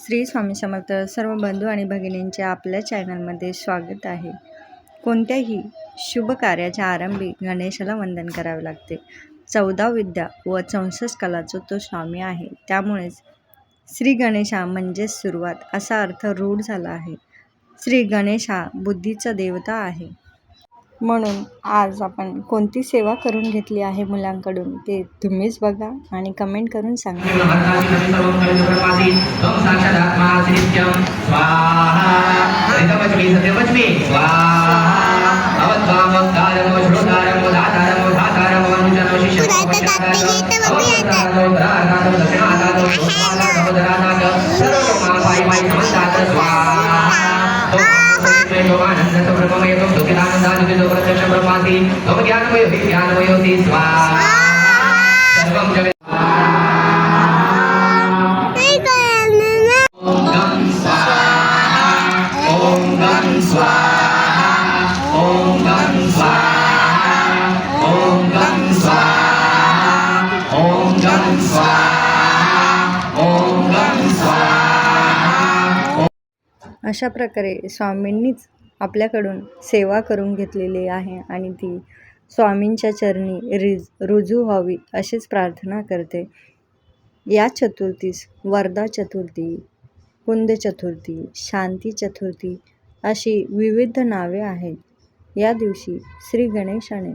श्री स्वामी समर्थ सर्व बंधू आणि भगिनींचे आपल्या चॅनलमध्ये स्वागत आहे. कोणत्याही शुभ कार्याच्या आरंभी गणेशाला वंदन करावे लागते. चौदा विद्या व चौसष्ट कलाचा तो स्वामी आहे. त्यामुळेच श्री गणेशा म्हणजेच सुरुवात असा अर्थ रूढ झाला आहे. श्री गणेश हा बुद्धीचा देवता आहे. म्हणून आज आपण कोणती सेवा करून घेतली आहे मुलांकडून ते तुम्हीच बघा आणि कमेंट करून सांगा. ब्रह्मर्षि सर्वं कविब्रह्मासि त्वं स्वाहा सर्वं जगत् स्वाहा. अशा प्रकारे स्वामींनीच आपल्याकडून सेवा करून घेतलेली आहे आणि ती स्वामींच्या चरणी रिज रुजू व्हावी अशीच प्रार्थना करते. या चतुर्थीस वरदा चतुर्थी कुंद चतुर्थी शांती चतुर्थी अशी विविध नावे आहेत. या दिवशी श्री गणेशाने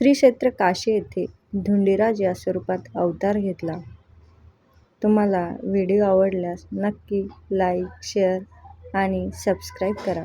श्री क्षेत्र काशी येथे धुंडीराज या स्वरूपात अवतार घेतला. तुम्हाला व्हिडिओ आवडल्यास नक्की लाईक शेअर आणि सबस्क्राईब करा.